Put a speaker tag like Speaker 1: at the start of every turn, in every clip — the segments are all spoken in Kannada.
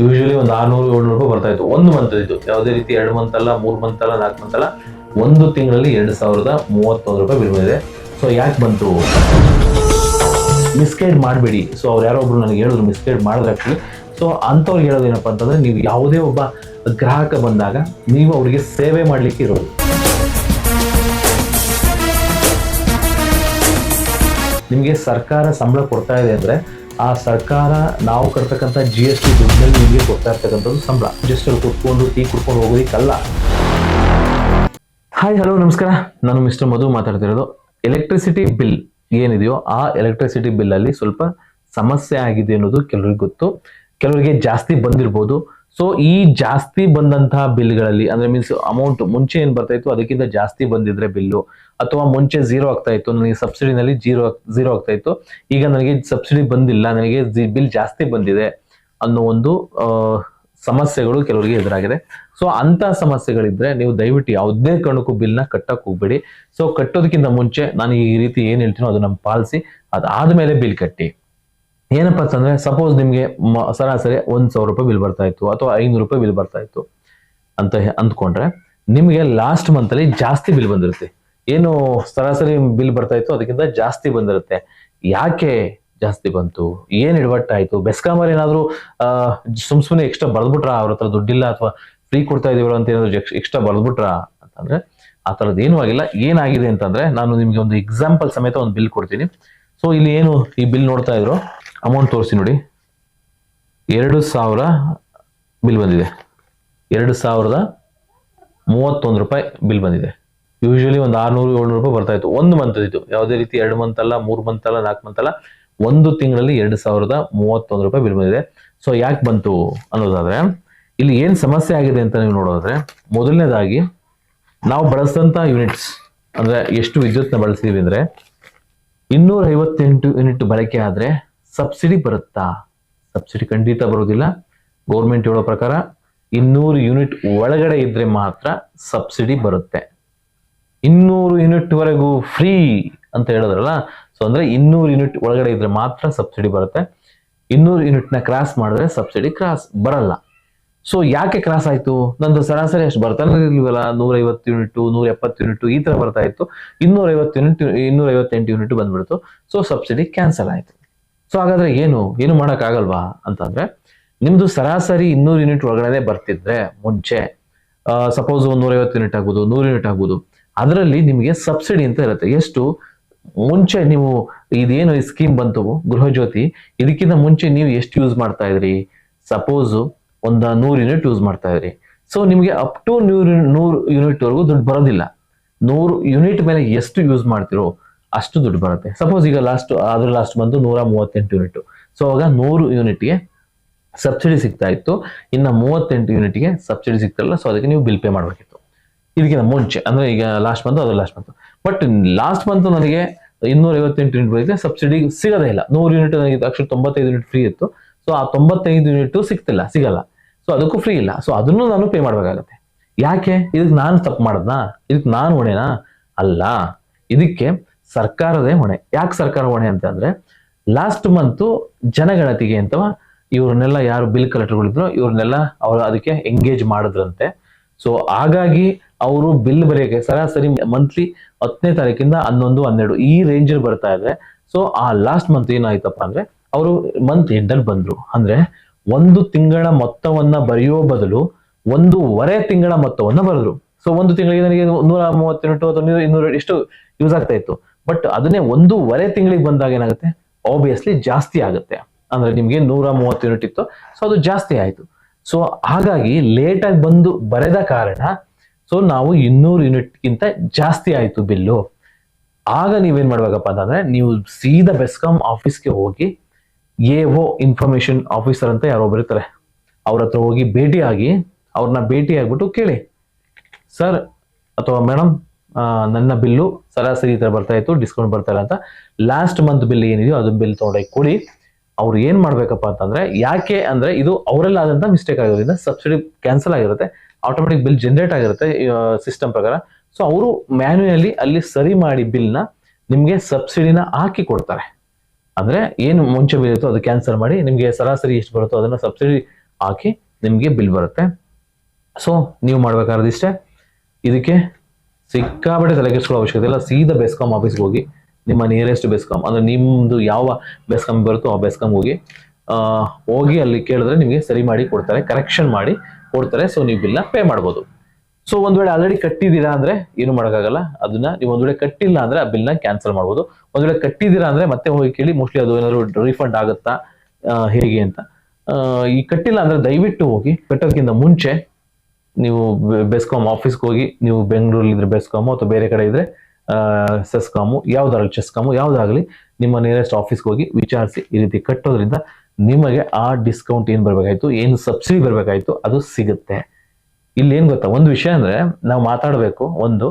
Speaker 1: ಯೂಶಲಿ ಒಂದು ಆರ್ನೂರು, ಏಳ್ನೂರು ರೂಪಾಯಿ ಬರ್ತಾ ಇತ್ತು. ಒಂದು ಮಂತ್ ಇದು ಯಾವುದೇ ರೀತಿ ಎರಡು ಮಂತ್ ಅಲ್ಲ, ಮೂರು ಮಂತ್ ಅಲ್ಲ, ನಾಲ್ಕು ಮಂತ್ ಅಲ್ಲ, ಒಂದು ತಿಂಗಳಲ್ಲಿ ಎರಡು ಸಾವಿರದ ಮೂವತ್ತೊಂದು ರೂಪಾಯಿ ಬಿಲ್ ಬಂದಿದೆ. ಸೊ ಯಾಕೆ ಬಂತು? ಮಿಸ್ಗೈಡ್ ಮಾಡಬೇಡಿ. ಸೊ ಅವ್ರು ಯಾರೋ ಒಬ್ರು ನನಗೆ ಹೇಳಿದ್ರು ಮಿಸ್ಗೈಡ್ ಮಾಡಿದ್ರೆ ಆ್ಯಕ್ಚುಲಿ ಸೊ ಅಂಥವ್ರಿಗೆ ಹೇಳೋದೇನಪ್ಪ ಅಂತಂದ್ರೆ, ನೀವು ಯಾವುದೇ ಒಬ್ಬ ಗ್ರಾಹಕ ಬಂದಾಗ ನೀವು ಅವರಿಗೆ ಸೇವೆ ಮಾಡಲಿಕ್ಕೆ ಇರೋದು. ನಿಮಗೆ ಸರ್ಕಾರ ಸಂಬಳ ಕೊಡ್ತಾ ಇದೆ ಅಂದ್ರೆ ಆ ಸರ್ಕಾರ ನಾವು ಕಟ್ತಕ್ಕಂಥ ಜಿ ಎಸ್ ಟಿ ದುಡ್ಡಲ್ಲಿ ನಿಮಗೆ ಕೊಡ್ತಾ ಇರ್ತಕ್ಕಂಥದ್ದು ಸಂಬಳ. ಜಸ್ಟ್ ಅಲ್ಲಿ ಕುತ್ಕೊಂಡು, ಟೀ ಕುಡ್ಕೊಂಡು ಹೋಗೋದಿಕ್ಕಲ್ಲ. ಹಾಯ್ ಹಲೋ ನಮಸ್ಕಾರ. ನಾನು ಮಿಸ್ಟರ್ ಮಧು ಮಾತಾಡ್ತಿರೋದು. ಎಲೆಕ್ಟ್ರಿಸಿಟಿ ಬಿಲ್ ಏನಿದೆಯೋ ಆ ಎಲೆಕ್ಟ್ರಿಸಿಟಿ ಬಿಲ್ ಅಲ್ಲಿ ಸ್ವಲ್ಪ ಸಮಸ್ಯೆ ಆಗಿದೆ ಅನ್ನೋದು ಕೆಲವರಿಗೆ ಗೊತ್ತು. ಕೆಲವರಿಗೆ ಜಾಸ್ತಿ ಬಂದಿರ್ಬೋದು. ಸೊ ಈ ಜಾಸ್ತಿ ಬಂದಂತಹ ಬಿಲ್ಗಳಲ್ಲಿ, ಅಂದ್ರೆ ಮೀನ್ಸ್ ಅಮೌಂಟ್ ಮುಂಚೆ ಏನ್ ಬರ್ತಾ ಇತ್ತು, ಅದಕ್ಕಿಂತ ಜಾಸ್ತಿ ಬಂದಿದ್ರೆ ಬಿಲ್ಲು. ಅಥವಾ ಮುಂಚೆ ಝೀರೋ ಆಗ್ತಾ ಇತ್ತು, ನನಗೆ ಸಬ್ಸಿಡಿನಲ್ಲಿ ಜೀರೋ ಝೀರೋ ಆಗ್ತಾ ಇತ್ತು. ಈಗ ನನಗೆ ಸಬ್ಸಿಡಿ ಬಂದಿಲ್ಲ, ನನಗೆ ಬಿಲ್ ಜಾಸ್ತಿ ಬಂದಿದೆ ಅನ್ನೋ ಒಂದು ಸಮಸ್ಯೆಗಳು ಕೆಲವರಿಗೆ ಎದುರಾಗಿದೆ. ಸೊ ಅಂತ ಸಮಸ್ಯೆಗಳಿದ್ರೆ ನೀವು ದಯವಿಟ್ಟು ಯಾವುದೇ ಕಾರಣಕ್ಕೂ ಬಿಲ್ನ ಕಟ್ಟಕ್ ಹೋಗ್ಬೇಡಿ. ಸೊ ಕಟ್ಟೋದಕ್ಕಿಂತ ಮುಂಚೆ ನಾನು ಈ ರೀತಿ ಏನ್ ಹೇಳ್ತೀನೋ ಅದನ್ನ ಪಾಲಿಸಿ. ಅದಾದ್ಮೇಲೆ ಬಿಲ್ ಕಟ್ಟಿ. ಏನಪ್ಪಾ ಅಂತಂದ್ರೆ ಸಪೋಸ್ ನಿಮ್ಗೆ ಸರಾಸರಿ ಒಂದ್ ಸಾವಿರ ರೂಪಾಯಿ ಬಿಲ್ ಬರ್ತಾ ಇತ್ತು ಅಥವಾ ಐನೂರು ರೂಪಾಯಿ ಬಿಲ್ ಬರ್ತಾ ಇತ್ತು ಅಂತ ಅಂದ್ಕೊಂಡ್ರೆ ನಿಮಗೆ ಲಾಸ್ಟ್ ಮಂತ್ ಅಲ್ಲಿ ಜಾಸ್ತಿ ಬಿಲ್ ಬಂದಿರುತ್ತೆ. ಏನು ಸರಾಸರಿ ಬಿಲ್ ಬರ್ತಾ ಇತ್ತು, ಅದಕ್ಕಿಂತ ಜಾಸ್ತಿ ಬಂದಿರುತ್ತೆ. ಯಾಕೆ ಜಾಸ್ತಿ ಬಂತು? ಏನ್ ಎಡವಟ್ಟಾಯ್ತು ಬೆಸ್ಕಾಮರ್ ಏನಾದ್ರು ಸುಮ್ ಸುಮ್ಮನೆ ಎಕ್ಸ್ಟ್ರಾ ಬರ್ದ್ಬಿಟ್ರಾ? ಅವ್ರ ಹತ್ರ ದುಡ್ಡಿಲ್ಲ ಅಥವಾ ಫ್ರೀ ಕೊಡ್ತಾ ಇದೀವಲ್ಲ ಅಂತ ಏನಾದ್ರು ಎಕ್ಸ್ಟ್ರಾ ಬರ್ದ್ಬಿಟ್ರಾ? ಅಂತಂದ್ರೆ ಆ ಥರದ್ದು ಏನೂ ಆಗಿಲ್ಲ. ಏನಾಗಿದೆ ಅಂತಂದ್ರೆ, ನಾನು ನಿಮ್ಗೆ ಒಂದು ಎಕ್ಸಾಂಪಲ್ ಸಮೇತ ಒಂದು ಬಿಲ್ ಕೊಡ್ತೀನಿ. ಸೊ ಇಲ್ಲಿ ಏನು ಈ ಬಿಲ್ ನೋಡ್ತಾ ಇದ್ರು? ಅಮೌಂಟ್ ತೋರಿಸಿ ನೋಡಿ. ಎರಡು ಸಾವಿರ ಬಿಲ್ ಬಂದಿದೆ. ಎರಡು ಸಾವಿರದ ಮೂವತ್ತೊಂದು ರೂಪಾಯಿ ಬಿಲ್ ಬಂದಿದೆ. ಯೂಶಲಿ ಒಂದು ಆರ್ನೂರು, ಏಳ್ನೂರು ರೂಪಾಯಿ ಬರ್ತಾ ಇತ್ತು. ಒಂದು ಮಂತ್ ಇದು ಯಾವುದೇ ರೀತಿ ಎರಡು ಮಂತ್ ಅಲ್ಲ, ಮೂರು ಮಂತ್ ಅಲ್ಲ, ನಾಲ್ಕು ಮಂತ್ ಅಲ್ಲ, ಒಂದು ತಿಂಗಳಲ್ಲಿ ಎರಡು ಸಾವಿರದ ಮೂವತ್ತೊಂದು ರೂಪಾಯಿ ಬಿಲ್ ಬಂದಿದೆ. ಸೊ ಯಾಕೆ ಬಂತು ಅನ್ನೋದಾದ್ರೆ, ಇಲ್ಲಿ ಏನು ಸಮಸ್ಯೆ ಆಗಿದೆ ಅಂತ ನೀವು ನೋಡೋದಾದ್ರೆ, ಮೊದಲನೇದಾಗಿ ನಾವು ಬಳಸಿದಂತ ಯೂನಿಟ್ಸ್ ಅಂದ್ರೆ ಎಷ್ಟು ವಿದ್ಯುತ್ನ ಬಳಸ್ತೀವಿ ಅಂದ್ರೆ ಇನ್ನೂರ ಐವತ್ತೆಂಟು ಯೂನಿಟ್ ಬಳಕೆ ಆದ್ರೆ ಸಬ್ಸಿಡಿ ಬರುತ್ತಾ? ಸಬ್ಸಿಡಿ ಖಂಡಿತ ಬರೋದಿಲ್ಲ ಗೌರ್ಮೆಂಟ್ ಹೇಳೋ ಪ್ರಕಾರ ಇನ್ನೂರು ಯೂನಿಟ್ ಒಳಗಡೆ ಇದ್ರೆ ಮಾತ್ರ ಸಬ್ಸಿಡಿ ಬರುತ್ತೆ. ಇನ್ನೂರು ಯೂನಿಟ್ ವರೆಗೂ ಫ್ರೀ ಅಂತ ಹೇಳಿದ್ರಲ್ಲ ಸೊ ಅಂದ್ರೆ ಇನ್ನೂರು ಯೂನಿಟ್ ಒಳಗಡೆ ಇದ್ರೆ ಮಾತ್ರ ಸಬ್ಸಿಡಿ ಬರುತ್ತೆ. ಇನ್ನೂರು ಯೂನಿಟ್ನ ಕ್ರಾಸ್ ಮಾಡಿದ್ರೆ ಸಬ್ಸಿಡಿ ಕ್ರಾಸ್ ಬರಲ್ಲ. ಸೊ ಯಾಕೆ ಕ್ರಾಸ್ ಆಯ್ತು? ನಂದು ಸರಾಸರಿ ಅಷ್ಟು ಬರ್ತಾನೆ ಇಲ್ವಲ್ಲ ನೂರೈವತ್ತು ಯೂನಿಟ್ ನೂರ ಎಪ್ಪತ್ತು ಯೂನಿಟ್ ಈ ತರ ಬರ್ತಾ ಇತ್ತು. ಇನ್ನೂರ ಐವತ್ತು ಯೂನಿಟ್, ಇನ್ನೂರೈವತ್ತೆಂಟು ಯೂನಿಟ್ ಬಂದ್ಬಿಡ್ತು. ಸೊ ಸಬ್ಸಿಡಿ ಕ್ಯಾನ್ಸಲ್ ಆಯ್ತು. ಸೊ ಹಾಗಾದ್ರೆ ಏನು? ಏನು ಆಗಲ್ವಾ ಅಂತಂದ್ರೆ, ನಿಮ್ದು ಸರಾಸರಿ ಇನ್ನೂರು ಯೂನಿಟ್ ಒಳಗಡೆ ಬರ್ತಿದ್ರೆ ಮುಂಚೆ ಸಪೋಸ್ ಒಂದು ನೂರೈವತ್ತು ಯೂನಿಟ್ ಆಗ್ಬೋದು, ನೂರು ಯೂನಿಟ್ ಆಗ್ಬೋದು, ಅದರಲ್ಲಿ ನಿಮಗೆ ಸಬ್ಸಿಡಿ ಅಂತ ಇರುತ್ತೆ. ಎಷ್ಟು? ಮುಂಚೆ ನೀವು ಇದೇನು ಈ ಸ್ಕೀಮ್ ಬಂತು, ಗೃಹಜ್ಯೋತಿ, ಇದಕ್ಕಿಂತ ಮುಂಚೆ ನೀವು ಎಷ್ಟು ಯೂಸ್ ಮಾಡ್ತಾ ಇದ್ರಿ? ಸಪೋಸ್ ಒಂದು ನೂರು ಯೂನಿಟ್ ಯೂಸ್ ಮಾಡ್ತಾ ಇದ್ರಿ. ಸೊ ನಿಮಗೆ ಅಪ್ ಟು ನೂರು ನೂರು ಯೂನಿಟ್ ವರೆಗೂ ದುಡ್ಡು ಬರೋದಿಲ್ಲ. ನೂರು ಯೂನಿಟ್ ಮೇಲೆ ಎಷ್ಟು ಯೂಸ್ ಮಾಡ್ತಿರೋ ಅಷ್ಟು ದುಡ್ಡು ಬರುತ್ತೆ. ಸಪೋಸ್ ಈಗ ಲಾಸ್ಟ್ ಅದ್ರ ಲಾಸ್ಟ್ ಬಂದು ನೂರ ಮೂವತ್ತೆಂಟು ಯೂನಿಟ್ ಸೊ ಆಗ ನೂರು ಯೂನಿಟ್ಗೆ ಸಬ್ಸಿಡಿ ಸಿಗ್ತಾ ಇತ್ತು. ಇನ್ನು ಮೂವತ್ತೆಂಟು ಯೂನಿಟ್ಗೆ ಸಬ್ಸಿಡಿ ಸಿಗ್ತಿರಲ್ಲ ಸೊ ಅದಕ್ಕೆ ನೀವು ಬಿಲ್ ಪೇ ಮಾಡಬೇಕಿತ್ತು. ಇದಕ್ಕಿಂತ ಮುಂಚೆ, ಅಂದ್ರೆ ಈಗ ಲಾಸ್ಟ್ ಮಂತ್ ಅದ್ರ last month but last month ನನಗೆ ಇನ್ನೂರ ಐವತ್ತೆಂಟು ಯೂನಿಟ್ ಬರುತ್ತೆ ಸಬ್ಸಿಡಿ ಸಿಗದೇ ಇಲ್ಲ. ನೂರು ಯೂನಿಟ್ ನನಗೆ ಅಕ್ಷರ ತೊಂಬತ್ತೈದು ಯೂನಿಟ್ ಫ್ರೀ ಇತ್ತು. ಸೊ ಆ ತೊಂಬತ್ತೈದು ಯೂನಿಟ್ ಸಿಗ್ತಿಲ್ಲ, ಸಿಗಲ್ಲ. ಸೊ ಅದಕ್ಕೂ ಫ್ರೀ ಇಲ್ಲ. ಸೊ ಅದನ್ನು ನಾನು ಪೇ ಮಾಡಬೇಕಾಗತ್ತೆ. ಯಾಕೆ? ಇದಕ್ಕೆ ನಾನು ತಪ್ಪು ಮಾಡದ್ನಾ? ಇದಕ್ಕೆ ನಾನು ಹೊಣೆನಾ? ಅಲ್ಲ. ಇದಕ್ಕೆ ಸರ್ಕಾರದೇ ಹೊಣೆ. ಯಾಕೆ ಸರ್ಕಾರ ಹೊಣೆ ಅಂತಂದ್ರೆ ಲಾಸ್ಟ್ ಮಂತು ಜನಗಣತಿಗೆ ಅಂತ ಇವ್ರನ್ನೆಲ್ಲ ಯಾರು ಬಿಲ್ ಕಲೆಕ್ಟರ್ಗಳಿದ್ರು ಇವ್ರನ್ನೆಲ್ಲ ಅವರು ಅದಕ್ಕೆ ಎಂಗೇಜ್ ಮಾಡಿದ್ರಂತೆ. ಸೊ ಹಾಗಾಗಿ ಅವರು ಬಿಲ್ ಬರೆಯೋಕೆ ಸರಾಸರಿ ಮಂತ್ಲಿ ಹತ್ತನೇ ತಾರೀಕಿಂದ ಹನ್ನೊಂದು, ಹನ್ನೆರಡು ಈ ರೇಂಜಲ್ಲಿ ಬರ್ತಾ ಇದ್ರೆ ಸೊ ಆ ಲಾಸ್ಟ್ ಮಂತ್ ಏನಾಯ್ತಪ್ಪ ಅಂದ್ರೆ, ಅವರು ಮಂತ್ ಎಂಡಲ್ಲಿ ಬಂದ್ರು. ಅಂದ್ರೆ, ಒಂದು ತಿಂಗಳ ಮೊತ್ತವನ್ನ ಬರೆಯೋ ಬದಲು ಒಂದೂವರೆ ತಿಂಗಳ ಮೊತ್ತವನ್ನ ಬರೆದ್ರು. ಸೊ ಒಂದು ತಿಂಗಳಿಗೆ ನನಗೆ ನೂರ ಮೂವತ್ತೆಂಟು ಅಥವಾ ಇನ್ನೂರ ಇಷ್ಟು ಯೂಸ್ ಆಗ್ತಾ ಇತ್ತು. ಬಟ್ ಅದನ್ನೇ ಒಂದೂವರೆ ತಿಂಗಳಿಗೆ ಬಂದಾಗ ಏನಾಗುತ್ತೆ? ಆಬ್ವಿಯಸ್ಲಿ ಜಾಸ್ತಿ ಆಗುತ್ತೆ. ಅಂದ್ರೆ ನಿಮ್ಗೆ ನೂರ ಮೂವತ್ತು ಯೂನಿಟ್ ಇತ್ತು. ಸೊ ಅದು ಜಾಸ್ತಿ ಆಯ್ತು. ಸೊ ಹಾಗಾಗಿ ಲೇಟ್ ಆಗಿ ಬಂದು ಬರೆದ ಕಾರಣ ಸೊ ನಾವು ಇನ್ನೂರು ಯೂನಿಟ್ಗಿಂತ ಜಾಸ್ತಿ ಆಯ್ತು ಬಿಲ್ಲು. ಆಗ ನೀವೇನ್ ಮಾಡ್ಬೇಕಪ್ಪ ಅಂತಂದ್ರೆ, ನೀವು ಸೀದಾ ಬೆಸ್ಕಾಂ ಆಫೀಸ್ಗೆ ಹೋಗಿ ಎ ಓ ಇನ್ಫಾರ್ಮೇಶನ್ ಆಫೀಸರ್ ಅಂತ ಯಾರೋ ಬರೀತಾರೆ ಅವ್ರ ಹತ್ರ ಹೋಗಿ ಭೇಟಿಯಾಗಿ ಅವ್ರನ್ನ ಭೇಟಿ ಆಗ್ಬಿಟ್ಟು ಕೇಳಿ. ಸರ್ ಅಥವಾ ಮೇಡಮ್ ನನ್ನ ಬಿಲ್ಲು ಸರಾಸರಿ ಈ ಥರ ಬರ್ತಾ ಇತ್ತು ಡಿಸ್ಕೌಂಟ್ ಬರ್ತಾ ಇಲ್ಲ ಅಂತ. ಲಾಸ್ಟ್ ಮಂತ್ ಬಿಲ್ ಏನಿದೆಯೋ ಅದನ್ನ ಬಿಲ್ ತೊಗೊಂಡೋಗಿ ಕೊಡಿ, ಅವ್ರು ಏನು ಮಾಡಬೇಕಪ್ಪ ಅಂತಂದರೆ, ಯಾಕೆ ಅಂದರೆ ಇದು ಅವರೆಲ್ಲ ಆದಂತ ಮಿಸ್ಟೇಕ್ ಆಗಿರೋದ್ರಿಂದ ಸಬ್ಸಿಡಿ ಕ್ಯಾನ್ಸಲ್ ಆಗಿರುತ್ತೆ ಆಟೋಮೆಟಿಕ್ ಬಿಲ್ ಜನರೇಟ್ ಆಗಿರುತ್ತೆ ಸಿಸ್ಟಮ್ ಪ್ರಕಾರ. ಸೊ ಅವರು ಮ್ಯಾನ್ಯಲಿ ಅಲ್ಲಿ ಸರಿ ಮಾಡಿ ಬಿಲ್ನ ನಿಮಗೆ ಸಬ್ಸಿಡಿನ ಹಾಕಿ ಕೊಡ್ತಾರೆ. ಅಂದರೆ ಏನು ಮುಂಚೆ ಬಿಲ್ ಇರುತ್ತೋ ಅದು ಕ್ಯಾನ್ಸಲ್ ಮಾಡಿ, ನಿಮಗೆ ಸರಾಸರಿ ಎಷ್ಟು ಬರುತ್ತೋ ಅದನ್ನು ಸಬ್ಸಿಡಿ ಹಾಕಿ ನಿಮಗೆ ಬಿಲ್ ಬರುತ್ತೆ. ಸೊ ನೀವು ಮಾಡ್ಬೇಕಾದ್ರೆ ಇದಕ್ಕೆ ಸಿಕ್ಕಾಪಟ್ಟೆ ತಲೆ ಕೆಡಿಸ್ಕೊಳ್ಳೋ ಅವಶ್ಯಕತೆ ಇಲ್ಲ. ಸೀದಾ ಬೆಸ್ಕಾಮ್ ಆಫೀಸ್ಗೆ ಹೋಗಿ ನಿಮ್ಮ ನಿಯರೆಸ್ಟ್ ಬೆಸ್ಕಾಮ್ ಅಂದ್ರೆ ನಿಮ್ಮದು ಯಾವ ಬೆಸ್ಕಾಮ್ ಬರುತ್ತೋ ಆ ಬೆಸ್ಕಾಮ್ ಹೋಗಿ ಹೋಗಿ ಅಲ್ಲಿ ಕೇಳಿದ್ರೆ ನಿಮಗೆ ಸರಿ ಮಾಡಿ ಕೊಡ್ತಾರೆ ಕರೆಕ್ಷನ್ ಮಾಡಿ ಕೊಡ್ತಾರೆ ಸೊ ನೀವು ಬಿಲ್ನ ಪೇ ಮಾಡ್ಬೋದು. ಸೊ ಒಂದ್ ವೇಳೆ ಆಲ್ರೆಡಿ ಕಟ್ಟಿದ್ದೀರಾ ಅಂದ್ರೆ ಏನು ಮಾಡೋಕ್ಕಾಗಲ್ಲ. ಅದನ್ನ ನೀವು ಒಂದ್ ವೇಳೆ ಕಟ್ಟಿಲ್ಲ ಅಂದ್ರೆ ಆ ಬಿಲ್ನ ಕ್ಯಾನ್ಸಲ್ ಮಾಡ್ಬೋದು. ಒಂದು ವೇಳೆ ಕಟ್ಟಿದ್ದೀರಾ ಅಂದ್ರೆ ಮತ್ತೆ ಹೋಗಿ ಕೇಳಿ ಮೋಸ್ಟ್ಲಿ ಅದು ಏನಾದ್ರು ರೀಫಂಡ್ ಆಗುತ್ತಾ ಹೇಗೆ ಅಂತ. ಈ ಕಟ್ಟಿಲ್ಲ ಅಂದ್ರೆ ದಯವಿಟ್ಟು ಹೋಗಿ ಕಟ್ಟೋಕ್ಕಿಂತ ಮುಂಚೆ ನೀವು ಬೆಸ್ಕಾಮ್ ಆಫೀಸ್ಗೆ ಹೋಗಿ, ನೀವು ಬೆಂಗಳೂರಲ್ಲಿ ಇದ್ರೆ ಬೆಸ್ಕಾಮು ಅಥವಾ ಬೇರೆ ಕಡೆ ಇದ್ರೆ ಸೆಸ್ಕಾಮು ಯಾವುದಾಗಲಿ ಚೆಸ್ಕಾಮು ಯಾವುದಾಗಲಿ ನಿಮ್ಮ ನಿಯರೆಸ್ಟ್ ಆಫೀಸ್ಗೆ ಹೋಗಿ ವಿಚಾರಿಸಿ ಈ ರೀತಿ ಕಟ್ಟೋದ್ರಿಂದ ನಿಮಗೆ ಆ ಡಿಸ್ಕೌಂಟ್ ಏನು ಬರಬೇಕಾಯ್ತು, ಏನು ಸಬ್ಸಿಡಿ ಬರಬೇಕಾಯ್ತು, ಅದು ಸಿಗುತ್ತೆ. ಇಲ್ಲಿ ಏನು ಗೊತ್ತಾ? ಒಂದು ವಿಷಯ ಅಂದ್ರೆ, ನಾವು ಮಾತಾಡಬೇಕು, ಒಂದು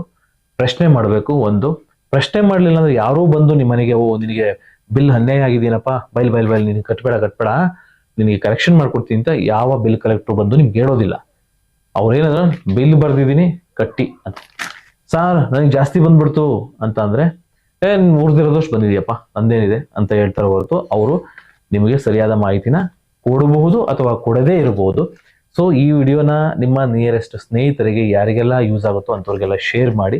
Speaker 1: ಪ್ರಶ್ನೆ ಮಾಡಬೇಕು, ಒಂದು ಪ್ರಶ್ನೆ ಮಾಡಲಿಲ್ಲ ಅಂದ್ರೆ ಯಾರೋ ಬಂದು ನಿಮ್ಮ ಮನೆಗೆ, ಓ, ನಿನಗೆ ಬಿಲ್ ಅನ್ಯಾಯ ಆಗಿದೆಯೇನಪ್ಪ? ಬೈಲ್ ಬೈಲ್ ಬೈಲ್, ನಿನಗೆ ಕಟ್ಬೇಡ ಕಟ್ಬೇಡ, ನಿನಗೆ ಕರೆಕ್ಷನ್ ಮಾಡ್ಕೊಡ್ತೀನಿ ಅಂತ ಯಾವ ಬಿಲ್ ಕಲೆಕ್ಟ್ರು ಬಂದು ನಿಮ್ಗೆ ಹೇಳೋದಿಲ್ಲ. ಅವ್ರೇನಂದ್ರೆ ಬಿಲ್ ಬರ್ದಿದ್ದೀನಿ ಕಟ್ಟಿ ಅಂತ. ಸಾರ್, ನನಗೆ ಜಾಸ್ತಿ ಬಂದ್ಬಿಡ್ತು ಅಂತ ಅಂದ್ರೆ ಏನ್ ಮೂರ್ದಿರೋದಷ್ಟು ಬಂದಿದೆಯಪ್ಪ ಅಂದೇನಿದೆ ಅಂತ ಹೇಳ್ತಾರೆ ಹೊರತು ಅವರು ನಿಮಗೆ ಸರಿಯಾದ ಮಾಹಿತಿನ ಕೊಡಬಹುದು ಅಥವಾ ಕೊಡದೇ ಇರಬಹುದು ಸೊ ಈ ವಿಡಿಯೋನ ನಿಮ್ಮ ನಿಯರೆಸ್ಟ್ ಸ್ನೇಹಿತರಿಗೆ ಯಾರಿಗೆಲ್ಲ ಯೂಸ್ ಆಗುತ್ತೋ ಅಂಥವ್ರಿಗೆಲ್ಲ ಶೇರ್ ಮಾಡಿ.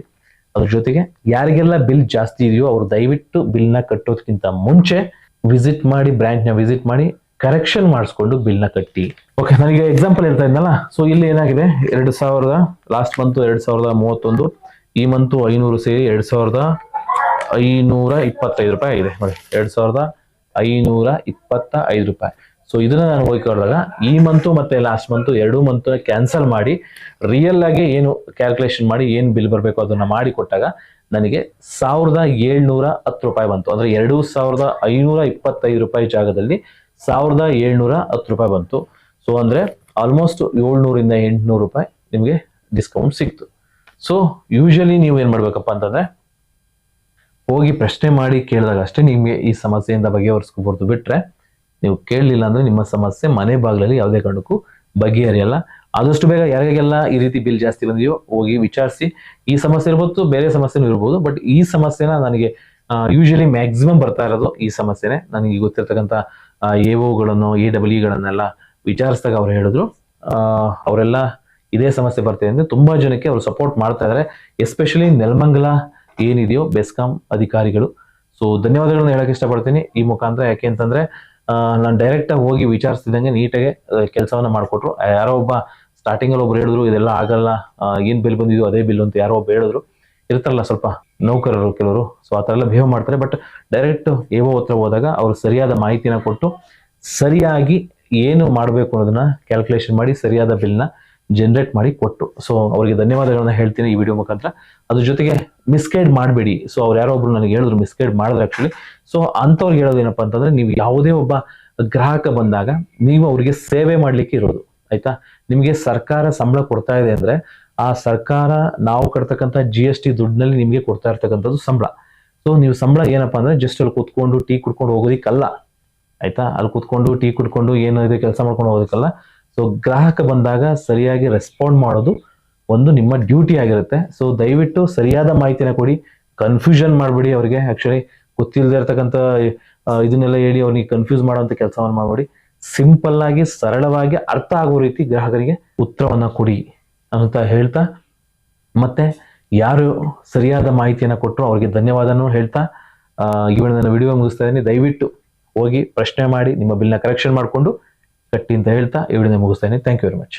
Speaker 1: ಅದ್ರ ಜೊತೆಗೆ ಯಾರಿಗೆಲ್ಲ ಬಿಲ್ ಜಾಸ್ತಿ ಇದೆಯೋ ಅವರು ದಯವಿಟ್ಟು ಬಿಲ್ನ ಕಟ್ಟೋದಕ್ಕಿಂತ ಮುಂಚೆ ವಿಸಿಟ್ ಮಾಡಿ ಬ್ರ್ಯಾಂಚ್ನ ವಿಸಿಟ್ ಮಾಡಿ. ಕರೆಕ್ಷನ್ ಮಾಡಿಸ್ಕೊಂಡು ಬಿಲ್ನ ಕಟ್ಟಿ. ಓಕೆ ನನಗೆ ಎಕ್ಸಾಂಪಲ್ ಹೇಳ್ತಾ ಇದ್ದಲ್ಲ ಸೊ ಇಲ್ಲಿ ಏನಾಗಿದೆ? ಎರಡು ಸಾವಿರದ ಲಾಸ್ಟ್ ಮಂತು ಎರಡು ಸಾವಿರದ ಮೂವತ್ತೊಂದು, ಈ ಮಂತು ಐನೂರು ಸೇರಿ ಎರಡು ಸಾವಿರದ ಐನೂರ ಇಪ್ಪತ್ತೈದು ರೂಪಾಯಿ ಆಗಿದೆ. ನೋಡಿ, ಎರಡು ಸಾವಿರದ ಐನೂರ ಇಪ್ಪತ್ತ ಐದು ರೂಪಾಯಿ. ಸೊ ಇದನ್ನ ನಾನು ಹೋಗ್ಕೊಂಡಾಗ ಈ ಮಂತು ಮತ್ತೆ ಲಾಸ್ಟ್ ಮಂತು ಎರಡು ಮಂತ್ ಕ್ಯಾನ್ಸಲ್ ಮಾಡಿ ರಿಯಲ್ ಆಗಿ ಏನು ಕ್ಯಾಲ್ಕುಲೇಷನ್ ಮಾಡಿ ಏನು ಬಿಲ್ ಬರಬೇಕು ಅದನ್ನ ಮಾಡಿ ಕೊಟ್ಟಾಗ, ನನಗೆ ಸಾವಿರದ ಏಳ್ನೂರ ಹತ್ತು ರೂಪಾಯಿ ಬಂತು. ಅಂದ್ರೆ ಎರಡು ಸಾವಿರದ ಐನೂರ ಇಪ್ಪತ್ತೈದು ರೂಪಾಯಿ ಜಾಗದಲ್ಲಿ ಸಾವಿರದ ಏಳ್ನೂರ ಹತ್ತು ರೂಪಾಯಿ ಬಂತು. ಸೊ ಅಂದ್ರೆ ಆಲ್ಮೋಸ್ಟ್ ಏಳ್ನೂರಿಂದ ಎಂಟುನೂರು ರೂಪಾಯಿ ನಿಮಗೆ ಡಿಸ್ಕೌಂಟ್ ಸಿಕ್ತು. ಸೊ ಯೂಶಲಿ ನೀವು ಏನು ಮಾಡಬೇಕಪ್ಪ ಅಂತಂದ್ರೆ ಹೋಗಿ ಪ್ರಶ್ನೆ ಮಾಡಿ ಕೇಳಿದಾಗ ಅಷ್ಟೇ ನಿಮಗೆ ಈ ಸಮಸ್ಯೆಯಿಂದ ಬಗೆಹರಿಸ್ಕೊಬಾರ್ದು. ಬಿಟ್ರೆ ನೀವು ಕೇಳಲಿಲ್ಲ ಅಂದ್ರೆ ನಿಮ್ಮ ಸಮಸ್ಯೆ ಮನೆ ಬಾಗಿಲಲ್ಲಿ ಯಾವುದೇ ಕಾರಣಕ್ಕೂ ಬಗೆಹರಿಯಲ್ಲ. ಆದಷ್ಟು ಬೇಗ ಯಾರಿಗೆಲ್ಲ ಈ ರೀತಿ ಬಿಲ್ ಜಾಸ್ತಿ ಬಂದಿದೆಯೋ ಹೋಗಿ ವಿಚಾರಿಸಿ. ಈ ಸಮಸ್ಯೆ ಇರ್ಬೋದು, ಬೇರೆ ಸಮಸ್ಯೆನೂ ಇರ್ಬೋದು ಬಟ್ ಈ ಸಮಸ್ಯೆನ ನನಗೆ ಯೂಶಲಿ ಮ್ಯಾಕ್ಸಿಮಮ್ ಬರ್ತಾ ಇರೋದು ಈ ಸಮಸ್ಯೆನೇ. ನನಗೆ ಗೊತ್ತಿರ್ತಕ್ಕಂಥ ಎ ಒಗಳನ್ನು ಎ ಡಬ್ಲ್ಯೂಗಳನ್ನೆಲ್ಲ ವಿಚಾರಿಸಿದಾಗ ಅವ್ರು ಹೇಳಿದ್ರು. ಅವರೆಲ್ಲ ಇದೇ ಸಮಸ್ಯೆ ಬರ್ತಿದೆ ಅಂದ್ರೆ ತುಂಬಾ ಜನಕ್ಕೆ ಅವರು ಸಪೋರ್ಟ್ ಮಾಡ್ತಾ ಇದ್ದಾರೆ ಎಸ್ಪೆಷಲಿ ನೆಲಮಂಗಲ ಏನಿದೆಯೋ ಬೆಸ್ಕಾಂ ಅಧಿಕಾರಿಗಳು. ಸೊ ಧನ್ಯವಾದಗಳನ್ನ ಹೇಳಕ್ ಇಷ್ಟಪಡ್ತೀನಿ. ಈ ಮುಖಾಂತರ ಯಾಕೆ ಅಂತಂದ್ರೆ ನಾನು ಡೈರೆಕ್ಟ್ ಆಗಿ ಹೋಗಿ ವಿಚಾರಿಸ್ತಿದ್ದಂಗೆ ನೀಟಾಗಿ ಕೆಲಸವನ್ನ ಮಾಡಿಕೊಟ್ರು. ಯಾರೋ ಒಬ್ಬ ಸ್ಟಾರ್ಟಿಂಗ್ ಅಲ್ಲಿ ಒಬ್ರು ಹೇಳಿದ್ರು, ಇದೆಲ್ಲ ಆಗಲ್ಲ ಏನು ಬಿಲ್ ಬಂದಿದ್ದು ಅದೇ ಬಿಲ್ ಅಂತ ಯಾರೋ ಒಬ್ಬ ಹೇಳಿದ್ರು. ಇರ್ತಾರಲ್ಲ ಸ್ವಲ್ಪ ನೌಕರರು ಕೆಲವರು ಸೊ ಆ ಥರ ಎಲ್ಲ ಬಿಹೇವ್ ಮಾಡ್ತಾರೆ. ಬಟ್ ಡೈರೆಕ್ಟ್ ಎಒ ಹತ್ರ ಹೋದಾಗ ಅವರು ಸರಿಯಾದ ಮಾಹಿತಿನ ಕೊಟ್ಟು ಸರಿಯಾಗಿ ಏನು ಮಾಡಬೇಕು ಅನ್ನೋದನ್ನ ಕ್ಯಾಲ್ಕುಲೇಷನ್ ಮಾಡಿ ಸರಿಯಾದ ಬಿಲ್ನ ಜನರೇಟ್ ಮಾಡಿ ಕೊಟ್ಟು. ಸೊ ಅವರಿಗೆ ಧನ್ಯವಾದಗಳನ್ನ ಹೇಳ್ತೀನಿ ಈ ವಿಡಿಯೋ ಮುಖಾಂತರ. ಅದ್ರ ಜೊತೆಗೆ ಮಿಸ್ಗೈಡ್ ಮಾಡಬೇಡಿ. ಸೊ ಅವ್ರು ಯಾರೋ ಒಬ್ರು ನನಗೆ ಹೇಳಿದ್ರು ಮಿಸ್ಗೈಡ್ ಮಾಡಿದ್ರೆ ಆಕ್ಚುಲಿ ಸೊ ಅಂಥವ್ರಿಗೆ ಹೇಳೋದು ಏನಪ್ಪಾ ಅಂತಂದ್ರೆ ನೀವು ಯಾವುದೇ ಒಬ್ಬ ಗ್ರಾಹಕ ಬಂದಾಗ ನೀವು ಅವರಿಗೆ ಸೇವೆ ಮಾಡಲಿಕ್ಕೆ ಇರೋದು. ಆಯ್ತಾ? ನಿಮಗೆ ಸರ್ಕಾರ ಸಂಬಳ ಕೊಡ್ತಾ ಇದೆ ಅಂದ್ರೆ ಆ ಸರ್ಕಾರ ನಾವು ಕಟ್ತಕ್ಕಂಥ ಜಿ ಎಸ್ ಟಿ ದುಡ್ಡಿನಲ್ಲಿ ನಿಮಗೆ ಕೊಡ್ತಾ ಇರ್ತಕ್ಕಂಥದ್ದು ಸಂಬಳ. ಸೊ ನೀವು ಸಂಬಳ ಏನಪ್ಪಾ ಅಂದ್ರೆ ಜಸ್ಟ್ ಅಲ್ಲಿ ಕೂತ್ಕೊಂಡು ಟೀ ಕುಡ್ಕೊಂಡು ಹೋಗೋದಿಕ್ಕಲ್ಲ. ಆಯ್ತಾ? ಅಲ್ಲಿ ಕೂತ್ಕೊಂಡು ಟೀ ಕುಡ್ಕೊಂಡು ಏನು ಇದೆ ಕೆಲಸ ಮಾಡ್ಕೊಂಡು ಹೋಗೋದಕ್ಕಲ್ಲ. ಸೊ ಗ್ರಾಹಕ ಬಂದಾಗ ಸರಿಯಾಗಿ ರೆಸ್ಪಾಂಡ್ ಮಾಡೋದು ಒಂದು ನಿಮ್ಮ ಡ್ಯೂಟಿ ಆಗಿರುತ್ತೆ. ಸೊ ದಯವಿಟ್ಟು ಸರಿಯಾದ ಮಾಹಿತಿನ ಕೊಡಿ. ಕನ್ಫ್ಯೂಷನ್ ಮಾಡಬೇಡಿ ಅವರಿಗೆ. ಆ್ಯಕ್ಚುಲಿ ಗೊತ್ತಿಲ್ಲದೆ ಇರ್ತಕ್ಕಂಥ ಇದನ್ನೆಲ್ಲ ಹೇಳಿ ಅವ್ರಿಗೆ ಕನ್ಫ್ಯೂಸ್ ಮಾಡುವಂಥ ಕೆಲಸವನ್ನು ಮಾಡಬೇಡಿ. ಸಿಂಪಲ್ ಆಗಿ, ಸರಳವಾಗಿ ಅರ್ಥ ಆಗೋ ರೀತಿ ಗ್ರಾಹಕರಿಗೆ ಉತ್ತರವನ್ನು ಕೊಡಿ. ಅಂತ ಹೇಳ್ತಾ ಮತ್ತೆ ಯಾರು ಸರಿಯಾದ ಮಾಹಿತಿಯನ್ನ ಕೊಟ್ಟರು ಅವರಿಗೆ ಧನ್ಯವಾದನೂ ಹೇಳ್ತಾ ಆ, ಈ ವೇಳೆ ನನ್ನ ವಿಡಿಯೋ ಮುಗಿಸ್ತಾ ಇದ್ದೀನಿ. ದಯವಿಟ್ಟು ಹೋಗಿ ಪ್ರಶ್ನೆ ಮಾಡಿ ನಿಮ್ಮ ಬಿಲ್ನ ಕರೆಕ್ಷನ್ ಮಾಡಿಕೊಂಡು ಕಟ್ಟಿ ಅಂತ ಹೇಳ್ತಾ ವಿಡಿಯೋ ಮುಗಿಸ್ತಾ ಇದ್ದೀನಿ. Thank you very much